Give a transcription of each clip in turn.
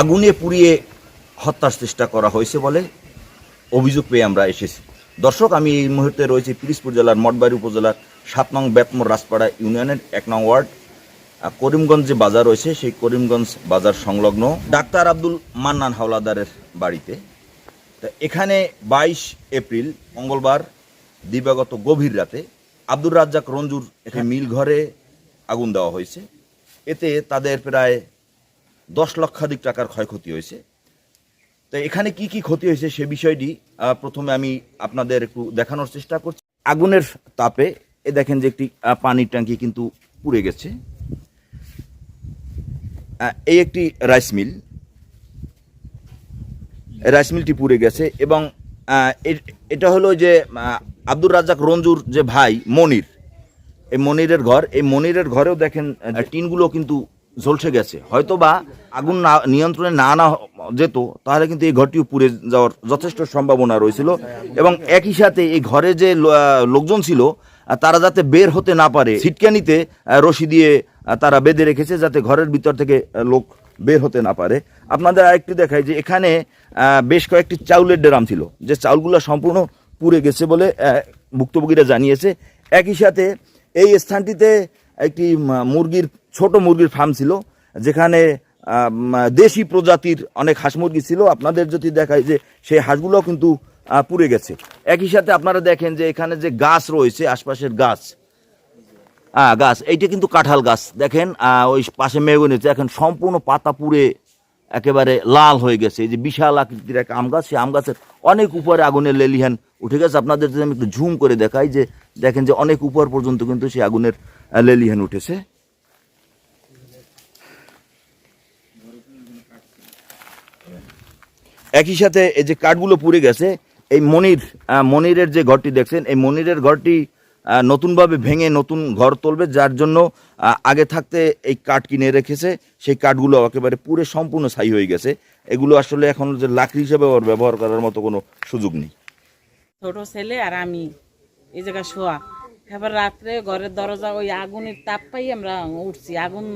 আগুনে পুড়িয়ে হত্যার চেষ্টা করা হয়েছে বলে অভিযোগ পেয়ে আমরা এসেছি। দর্শক, আমি এই মুহূর্তে রয়েছে পিরিসপুর জেলার মঠবাড়ি উপজেলার সাত নং বেতমোর রাজপাড়া ইউনিয়নের এক নং ওয়ার্ড করিমগঞ্জ যে বাজার রয়েছে, সেই করিমগঞ্জ বাজার সংলগ্ন ডাক্তার আব্দুল মান্নান হাওলাদারের বাড়িতে। তা এখানে বাইশ এপ্রিল, মঙ্গলবার, দিবাগত গভীর রাতে আব্দুর রাজ্জাক রঞ্জুর একটি মিল ঘরে আগুন দেওয়া হয়েছে। এতে তাদের প্রায় দশ লক্ষাধিক টাকার ক্ষয়ক্ষতি হয়েছে। তো এখানে কি কি ক্ষতি হয়েছে সে বিষয়টি প্রথমে আমি আপনাদের একটু দেখানোর চেষ্টা করছি। আগুনের তাপে, এ দেখেন যে একটি পানির ট্যাঙ্কি কিন্তু পুড়ে গেছে। এই একটি রাইস মিল, রাইস মিলটি পুড়ে গেছে এবং এটা হলো যে আব্দুর রাজ্জাক রঞ্জুর যে ভাই মনির, এই মনিরের ঘর, এই মনিরের ঘরেও দেখেন টিনগুলো কিন্তু ঝলসে গেছে। হয়তো বা আগুন না, নিয়ন্ত্রণে না আনা যেত, তাহলে কিন্তু এই ঘরটিও পুড়ে যাওয়ার যথেষ্ট সম্ভাবনা রয়েছিল। এবং একই সাথে এই ঘরে যে লোকজন ছিল তারা যাতে বের হতে না পারে, ছিটকানিতে রশি দিয়ে তারা বেঁধে রেখেছে যাতে ঘরের ভিতর থেকে লোক বের হতে না পারে। আপনাদের আরেকটু দেখাই যে এখানে বেশ কয়েকটি চাউলের ড্রাম ছিল, যে চাউলগুলো সম্পূর্ণ পুড়ে গেছে বলে ভুক্তভোগীরা জানিয়েছে। একই সাথে এই স্থানটিতে একটি মুরগির ছোট মুরগির ফার্ম ছিল, যেখানে দেশি প্রজাতির অনেক হাঁস মুরগি ছিল। আপনাদের যদি দেখায় যে সেই হাঁসগুলো কিন্তু পুড়ে গেছে। একই সাথে আপনারা দেখেন যে এখানে যে গাছ রয়েছে, আশপাশের গাছ হ্যাঁ গাছ, এইটা কিন্তু কাঁঠাল গাছ। দেখেন ওই পাশে মেগুনিতে এখন সম্পূর্ণ পাতা পুড়ে একেবারে লাল হয়ে গেছে। এই যে বিশাল আকৃতির এক আম গাছ, সেই আম গাছের অনেক উপরে আগুনের লেলিহান উঠে গেছে। আপনাদের যদি আমি একটু ঝুম করে দেখাই যে, দেখেন যে অনেক উপর পর্যন্ত কিন্তু সেই আগুনের লেলিহান উঠেছে। একই সাথে এই যে কাঠগুলো পুড়ে গেছে, এই মনির মনিরের যে ঘরটি দেখছেন, এই মনিরের ঘরটি নতুনভাবে ভেঙে নতুন ঘর তুলবে, যার জন্য আগে থাকতে এই কাঠ কিনে রেখেছে। সেই কাঠগুলো একেবারে পুরে সম্পূর্ণ ছাই হয়ে গেছে। এগুলো আসলে এখন যে লাকড়ি হিসেবে ওর ব্যবহার করার মতো কোনো সুযোগ নেই। ছোট ছেলে আর আমি, এই জায়গায় শোয়া। এবার রাত্রে ঘরের দরজা, ওই আগুনের তাপ পাই আমরা উঠছি। আগুন,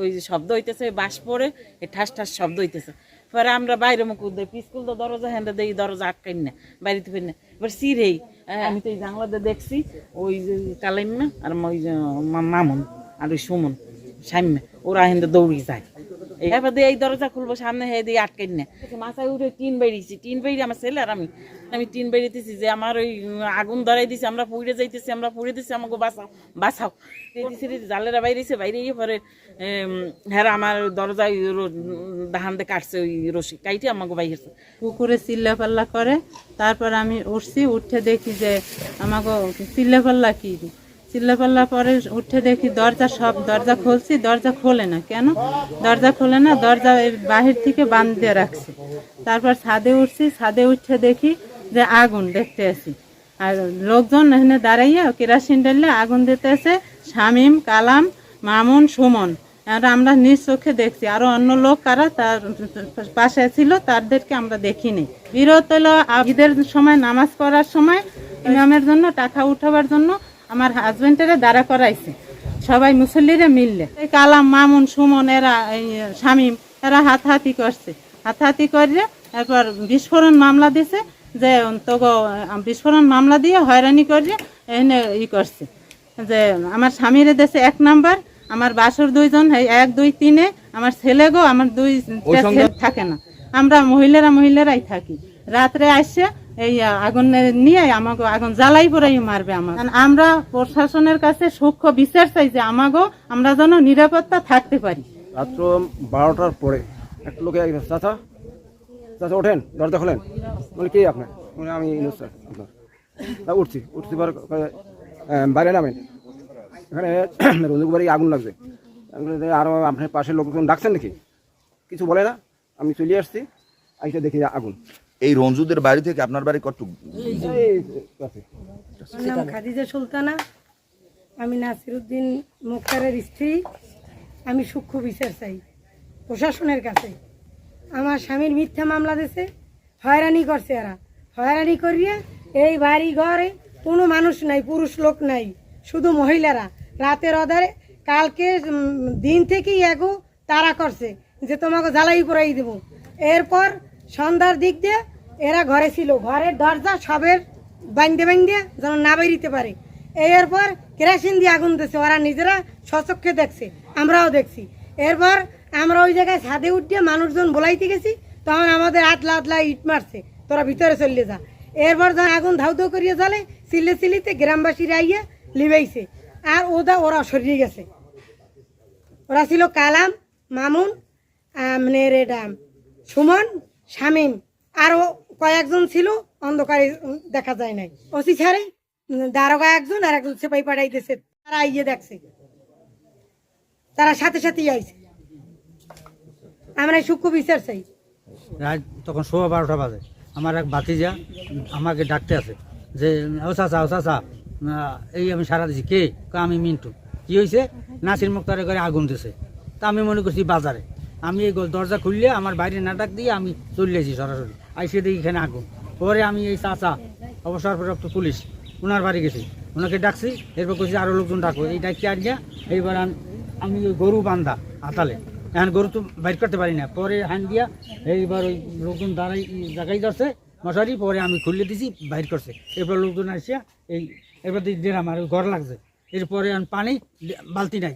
ওই শব্দ হইতেছে বাস পড়ে ঠাস ঠাস শব্দ হইতেছে। পরে আমরা বাইরে মুখ দেই। পিস্কুল তো দরজা হ্যান্ডে দেই দরজা আটকাই না বাড়িতে ফিরি না। এবার সিরেই আমি তো এই জাংলাতে দেখছি ওই যে কালাইন না আর ওই যে মামুন আর ওই সুমন সাম্যা ওরা হেন্দে দৌড়ি যায়। এবার দিয়ে এই দরজা খুলবো সামনে হয়ে দিয়ে আটকাই না। মাথায় উঠে টিন বেরিয়েছি। টিন বেরিয়ে আমার ছেলে আর আমি আমি টিন বেরিয়েছি যে আমার ওই আগুন ধরাই দিছি আমরা পুড়ে যাইতেছি আমরা পুড়ে দিছি আমাকে বাঁচাও বাঁচাও। জালেরা বাইরেছে বাইরে গিয়ে পরে হ্যাঁ আমার দরজায় দাহান দিয়ে কাটছে ওই রশি কাইটে আমাকে বাইরেছে পুকুরে চিল্লাপাল্লা করে তারপর আমি উঠছি উঠে দেখি যে আমাকে চিল্লাপাল্লা কি? চিল্লাপাল্লা পরে উঠে দেখি দরজা সব, দরজা খুলছি, দরজা খোলে না। কেন? দরজা খোলে না, দরজা বাহির থেকে বাঁধ রাখছে। তারপর ছাদে উঠছি, ছাদে উঠে দেখি যে আগুন দেখতে আসি আর লোকজন এখানে দাঁড়াইয়া কেরাসিন ঢেলে আগুন দিতে এসে শামিম, কালাম, মামুন, সুমন। আর আমরা নিজ চোখে দেখছি। আরও অন্য লোক কারা তার পাশে ছিল, তাদেরকে আমরা দেখিনি। বিরত ঈদের সময়, নামাজ পড়ার সময় ইমামের জন্য, টাকা উঠাবার জন্য আমার হাজবেন্ডের দাঁড়া করাইছে। সবাই মুসল্লিরা মিললে। এই কালাম মামুন সুমন এরা এই শামিম এরা হাতাহাতি করছে। হাতাহাতি করে তারপর বিস্ফোরণ মামলা দিছে যে তোগো বিস্ফোরণ মামলা দিয়ে হয়রানি করে এখানে ই করছে। যে আমার স্বামীর দেশে এক নাম্বার আমার বাসর দুইজন এক দুই তিনে আমার ছেলে গো আমার দুই থাকে না। আমরা মহিলারা মহিলারাই থাকি। রাত্রে আসছে এই আগুন নিয়ে আমাকে আগুন জ্বালাই পড়াই মারবে আমার আমরা প্রশাসনের কাছে সূক্ষ্ম বিচার চাই যে আমাগো, আমরা যেন নিরাপত্তা থাকতে পারি। রাত্র বারোটার পরে এক লোকে চাচা চাচা, ওঠেন, দরজা খোলেন। বলে, কে আপনার? বলে, আমি আপনার। উঠছি উঠছি পর বাইরে নামেন। এখানে রঞ্জুক বাড়ি আগুন লাগছে। আরও আপনার পাশের লোকজন ডাকছেন নাকি? কিছু বলে না। আমি চলে আসছি, আইসা দেখি আগুন। এই রঞ্জুদের বাড়ি থেকে আপনার বাড়ি কত নাম খাদিজা সুলতানা। আমি নাসিরুদ্দিন মুখতারের স্ত্রী। আমি সূক্ষ্ম বিচার চাই প্রশাসনের কাছে। আমার স্বামীর মিথ্যা মামলা দিছে হয়রানি করছে এরা। হয়রানি করিয়ে এই বাড়ি ঘরে কোনো মানুষ নাই, পুরুষ লোক নাই, শুধু মহিলারা। রাতের অধারে কালকে দিন থেকেই এগো তারা করছে যে তোমাকে জ্বালাই পরাই দেব। এরপর সন্ধ্যার দিক দিয়ে এরা ঘরে ছিল। ঘরের দরজা সবের বান্ধে বান্ধে যেন না বেরিতে পারে। এরপর কেরাসিন দিয়ে আগুন দিয়েছে ওরা নিজেরা সচক্ষে দেখছে, আমরাও দেখছি। এরপর আমরা ওই জায়গায় ছাদে উঠে মানুষজন বলাইতে গেছি। তখন আমাদের আতলা আতলা ইট মারছে। তোরা ভিতরে চলে যা। এরপর যখন আগুন ধাউ ধাউ করিয়ে জ্বলে চিল্লে চিল্লিতে গ্রামবাসীরা আইয়ে লিবাইছে। আর ওদা ওরা সরিয়ে গেছে। ওরা ছিল কালাম, মামুন মানে এটা, সুমন, শামীম। আরও কয়েকজন ছিল, অন্ধকারে দেখা যায় নাই। ওসি ছাড়ে, দারোগা একজন আর একজন সেপাই পাঠাইতেছে, তারা আইয়ে দেখছে। তারা সাথে সাথেই আইছে। আমরা সূক্ষ্ম বিচার চাই। তখন সোয়া বারোটা বাজে। আমার এক ভাতিজা আমাকে ডাকতে আছে যে, ও চাচা ও চাচা এই আমি সারা দিছি। কে? আমি মিন্টু। কি হয়েছে নাসির মুক্তারের ঘরে আগুন দিছে। তা আমি মনে করছি বাজারে। আমি এই দরজা খুললে আমার বাইরে নাটক দিয়ে আমি চলে আসি সরাসরি। আইসে দেখি এখানে আগুন। পরে আমি এই চাচা, অবসরপ্রাপ্ত পুলিশ ওনার বাড়ি গেছি। ওনাকে ডাকছি, এরপর কইছি আরও লোকজন ডাকো। এই ডাকি আর গিয়া এইবার আমি ওই গরু বান্ধা আতালে। এখন গরু তো বাইর করতে পারি না। পরে হ্যান দিয়া এইবার ওই লোকজন দাঁড়াই জায়গায় ধরছে। মশারি পরে আমি খুললে দিছি, বাইর করছে। এরপর লোকজন আসিয়া এই দিয়ে দিলাম আর ঘর লাগছে। এরপরে পানি বালতি নাই।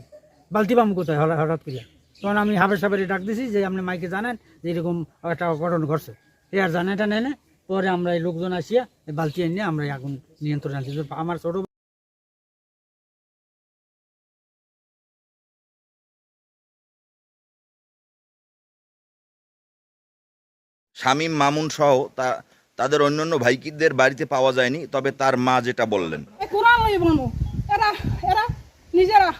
বালতি পাম কোথায় হঠাৎ করিয়া? তখন আমি হাবের সাবেরে ডাক দিছি যে, আপনি মাইকে জানেন যে, এরকম একটা অঘটন ঘটছে। এ আর জানেটা নেয় না পরে আমরা এই লোকজন আসিয়া এই বালতি এনে আমরা আগুন নিয়ন্ত্রণ আনছি। আমার ছোট শামীম মামুন সহ তা তাদের অন্যান্য ভাইকিদের বাড়িতে পাওয়া যায়নি তবে তার মা যেটা বললেন। এরা এরা নিজেরা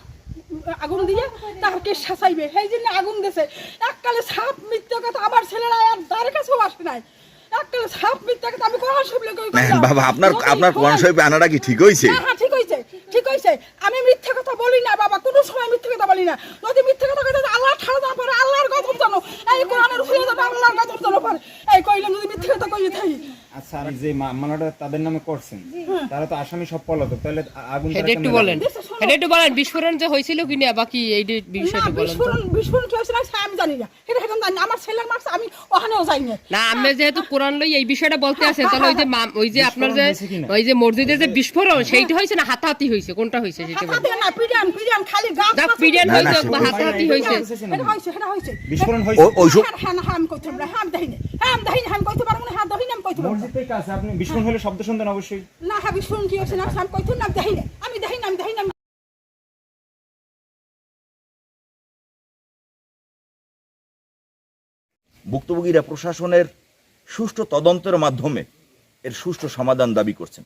আগুন দিয়ে তারকে শাসাইবে। সেই জন্য আগুন দিছে এককালে সাপ মিথ্যে কথা আমার ছেলেরা আর তার কাছেও আসে নাই। এককালে সাপ মিথ্যে কথা আমি কোরআন শরীফ কই বাবা আপনার আপনার কোরআন শরীফে আনাটা কি ঠিক হয়েছে? হ্যাঁ হ্যাঁ ঠিক ঠিক আমি মিথ্যে কথা বলি না বাবা কোনো সময় মিথ্যে কথা বলি না। যদি মিথ্যে কথা কইতে আল্লাহ ছাড়া না পারে আল্লাহর গজব জানো। এই কোরআনের জানো আল্লাহর গজব জানো পারে। এই কইলাম যদি মিথ্যে কথা থাকি। আচ্ছা আর যে মামলাটা তাদের নামে করছেন তারা তো আসামি সব পলাতক তাহলে আগুন একটু বলেন। এটা একটু বলেন বিস্ফোরণ যে হয়েছিল কি না বাকি এই বিষয়টা বলেন বিস্ফোরণ বিস্ফোরণ কি হয়েছে আমি জানি না। এটা এখন জানি আমার ছেলের মারছে আমি ওখানেও যাই না না আপনি যেহেতু কোরআন লই এই বিষয়টা বলতে আছেন তাহলে ওই যে ওই যে আপনার যে ওই যে মসজিদে যে বিস্ফোরণ সেইটা হয়েছে না হাতাহাতি হয়েছে? কোনটা হয়েছে সেটা বলেন। না পিডিয়ান পিডিয়ান খালি গাছ পিডিয়ান না, না, হয়েছে বা হাতাহাতি হয়েছে। এটা হয়েছে এটা হয়েছে বিস্ফোরণ ও- হয়েছে। ওইসব হ্যাঁ হ্যাঁ হ্যাঁ আমি কইতে পারব না, হ্যাঁ আমি দেখিনি। হ্যাঁ আমি দেখিনি আমি কইতে পারব না। হ্যাঁ দেখিনি আমি কইতে পারব না। মসজিদ কাছে আপনি বিস্ফোরণ হলে শব্দ শুনতেন অবশ্যই। না হ্যাঁ বিস্ফোরণ কি হয়েছে না আমি কইতে না। আমি দেখিনি আমি দেখিনি আমি দেখিনি আমি ভুক্তভোগীরা প্রশাসনের সুষ্ঠু তদন্তের মাধ্যমে এর সুষ্ঠু সমাধান দাবি করছেন।